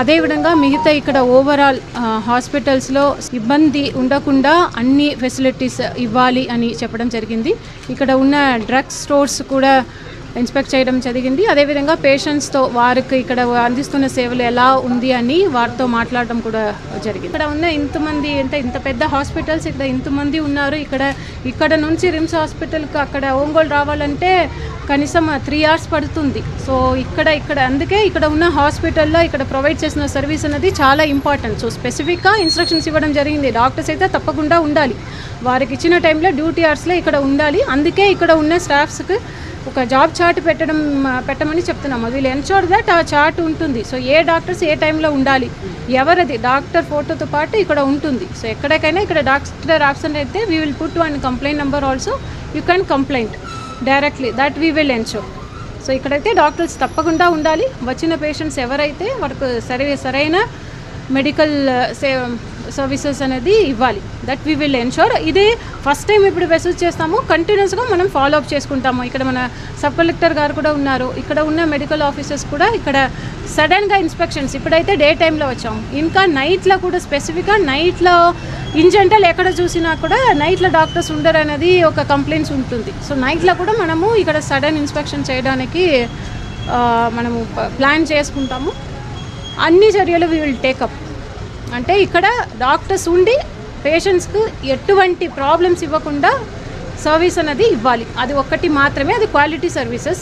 అదేవిధంగా మిగతా ఇక్కడ ఓవరాల్ హాస్పిటల్స్లో ఇబ్బంది ఉండకుండా అన్ని ఫెసిలిటీస్ ఇవ్వాలి అని చెప్పడం జరిగింది. ఇక్కడ ఉన్న డ్రగ్ స్టోర్స్ కూడా ఇన్స్పెక్ట్ చేయడం జరిగింది. అదేవిధంగా పేషెంట్స్తో వారికి ఇక్కడ అందిస్తున్న సేవలు ఎలా ఉంది అని వారితో మాట్లాడడం కూడా జరిగింది. ఇక్కడ ఉన్న ఇంతమంది అంటే ఇంత పెద్ద హాస్పిటల్స్ ఇక్కడ ఇంతమంది ఉన్నారు. ఇక్కడ ఇక్కడ నుంచి రిమ్స్ హాస్పిటల్కి అక్కడ ఒంగోలు రావాలంటే కనీసం త్రీ అవర్స్ పడుతుంది. సో ఇక్కడ ఇక్కడ అందుకే ఇక్కడ ఉన్న హాస్పిటల్లో ఇక్కడ ప్రొవైడ్ చేసిన సర్వీస్ అనేది చాలా ఇంపార్టెంట్ సో స్పెసిఫిక్గా ఇన్స్ట్రక్షన్స్ ఇవ్వడం జరిగింది. డాక్టర్స్ అయితే తప్పకుండా ఉండాలి. వారికి ఇచ్చిన టైంలో డ్యూటీ అవర్స్లో ఇక్కడ ఉండాలి. అందుకే ఇక్కడ ఉన్న స్టాఫ్స్కి ఒక జాబ్ చార్ట్ పెట్టడం పెట్టమని చెప్తున్నాము. వీళ్ళు ఎన్షోర్ దట్ ఆ చార్ట్ ఉంటుంది. సో ఏ డాక్టర్స్ ఏ టైంలో ఉండాలి? ఎవరిది? డాక్టర్ ఫోటోతో పాటు ఇక్కడ ఉంటుంది. సో ఎక్కడికైనా ఇక్కడ డాక్టర్ ఆప్షన్ అయితే we will put one complaint number also you can complaint directly that we will ensure so ఇక్కడైతే డాక్టర్స్ తప్పకుండా ఉండాలి. వచ్చిన పేషెంట్స్ ఎవరైతే వారికి సరి సరైన మెడికల్ uh, సే సర్వీసెస్ అనేది ఇవ్వాలి. దట్ వీ విల్ ఎన్షోర్ ఇది ఫస్ట్ టైం ఇప్పుడు మెసేజ్ చేస్తాము. కంటిన్యూస్గా మనం ఫాలో అప్ చేసుకుంటాము. ఇక్కడ మన సబ్ కలెక్టర్ గారు కూడా ఉన్నారు. ఇక్కడ ఉన్న మెడికల్ ఆఫీసర్స్ కూడా ఇక్కడ సడన్గా ఇన్స్పెక్షన్స్ ఇప్పుడైతే డే టైంలో వచ్చాము. ఇంకా నైట్లో కూడా స్పెసిఫిక్గా నైట్లో ఇన్ జనరల్ ఎక్కడ చూసినా కూడా నైట్లో డాక్టర్స్ ఉండరు అనేది ఒక కంప్లైంట్స్ ఉంటుంది. సో నైట్లో కూడా మనము ఇక్కడ సడన్ ఇన్స్పెక్షన్ చేయడానికి మనము ప్లాన్ చేసుకుంటాము. అన్ని చర్యలు వీ విల్ టేకప్ అంటే ఇక్కడ డాక్టర్స్ ఉండి పేషెంట్స్కు ఎటువంటి ప్రాబ్లమ్స్ ఇవ్వకుండా సర్వీస్ అనేది ఇవ్వాలి. అది ఒక్కటి మాత్రమే అది క్వాలిటీ సర్వీసెస్